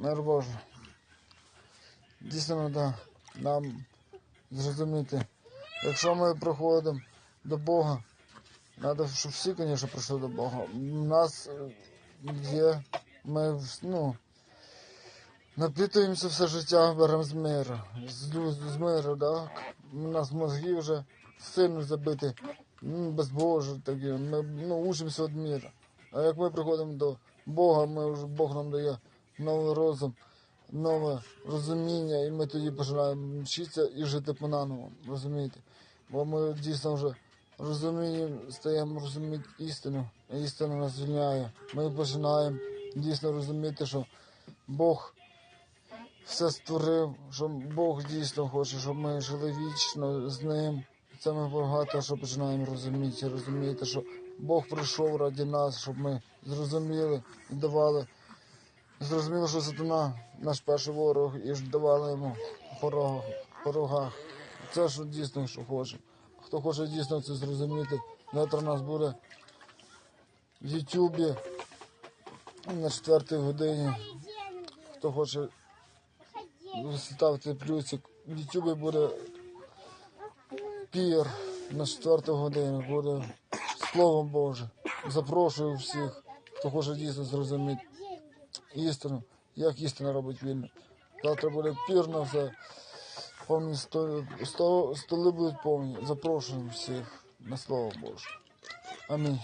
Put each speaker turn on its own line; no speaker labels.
Божий. Дійсно, да, нам зрозуміти, якщо ми приходимо до Бога, треба, щоб всі, звісно, прийшли до Бога. У нас е, є, ми ну, напитуємося все життя, беремо з миру, з, з миру, да? У нас мозги вже сильно забиті, безбожі такі, ми ну, учимося від мира. А як ми приходимо до Бога, ми вже Бог нам дає новий розум, нове розуміння, і ми тоді починаємо вчитися і жити по-наново, розумієте? Бо ми дійсно вже розуміємо, стаємо розуміти істину, а істина нас звільняє. Ми починаємо дійсно розуміти, що Бог все створив, що Бог дійсно хоче, щоб ми жили вічно з ним. Це ми багато що починаємо розуміти, розуміти, що Бог прийшов раді нас, щоб ми зрозуміли і давали. Зрозуміло, що сатана наш перший ворог, і ж давали йому по рогах. По рогах. Це що дійсно що хоче. Хто хоче дійсно це зрозуміти, завтра у нас буде в Ютубі на четвертій годині. Хто хоче ставте плюсик. В Ютубі буде пір на четверту годину, буде Слово Боже. Запрошую всіх, хто хоче дійсно зрозуміти істину, як істина робить вільно. Завтра буде пір на все. Повні столи, столи будуть повні. Запрошуємо всіх на Слово Боже. Амінь.